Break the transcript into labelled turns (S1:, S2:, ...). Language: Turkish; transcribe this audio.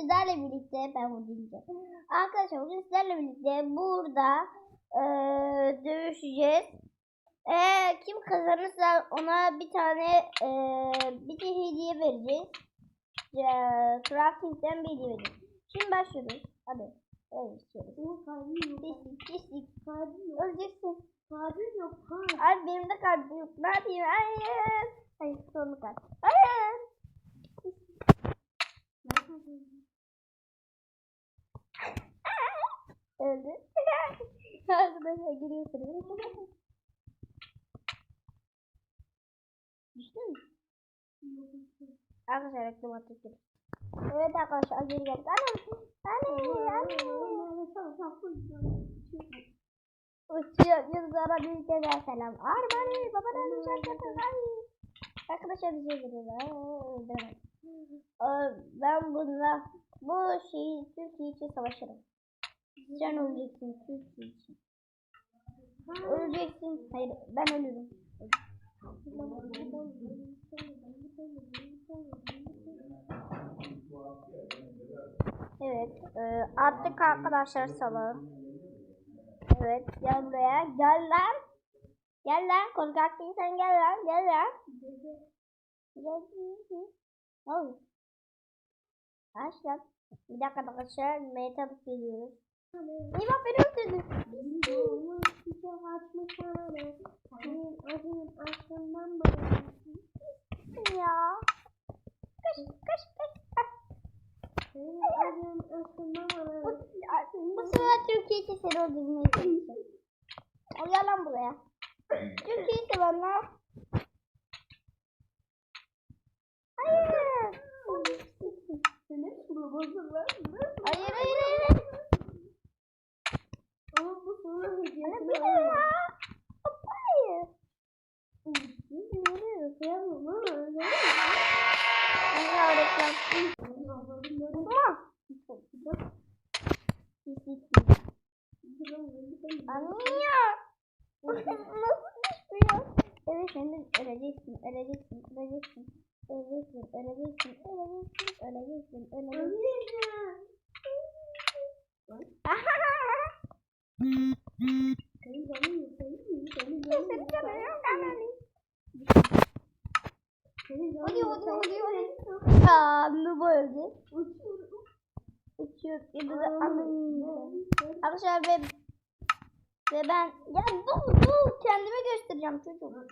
S1: sizlerle birlikte ben bunu diyeceğim. Arkadaşlar bugün sizlerle birlikte burada eee dövüşeceğiz. Eee kim kazanırsa ona bir tane eee bir de hediye vereceğiz. Eee, Crafting'den bir hediye vereceğiz. Şimdi başlıyoruz. Hadi. Evet, kesik. Öleceksin.
S2: Kalbim yok.
S1: Ay benim de kalbim yok. Ne yapayım? Hayır. Hayır sonu kalp. Hayır. Öldü. Arkadaşlar giriyorsunuz. Düştü mü? Arkadaşlar reklam attık. Evet arkadaşlar geri geldik. Anam. Anne. Anne. Uçuyor. Yıldızlara bir kere selam. Armani. Babadan bir şey. Arkadaşlar geliyorlar. Öldüremedim. Ee, Ben bununla bu şeyi Türkiye için savaşırım. Sen öleceksin. Öleceksin. Hayır ben ölürüm. Evet. E, attık arkadaşlar salon. Evet. Gel buraya. Gel lan. Gel lan. Korkak değilsen gel lan. Gel lan. Gel. Ne oldu? Lan. Bir dakika arkadaşlar. Alıp geliyoruz. Bak beni öldürdün. Ya. Kaç kaç kaç. Bu, bu sefer Türkiye için seni öldürmeye çalışacağım. O yalan buraya. Türkiye'yi sevenler. Hayır. Hayır Tamam. Anlıyor. Nasıl düşmüyor? Evet sen de öleceksin, öleceksin, öleceksin, öleceksin, öleceksin, öleceksin, öleceksin, öleceksin.
S2: Senin canın yok, senin yok, senin
S1: Senin
S2: canın yok.
S1: canın yok, anneanne.
S2: Senin canın
S1: Hadi hadi hadi hadi. Aa, Nubo öldü.
S2: Uçuyorum.
S1: Uçuyor. Yıldızı
S2: Aa,
S1: anlayın. Arkadaşlar ve ve ben ya bu bu kendime göstereceğim çocuk.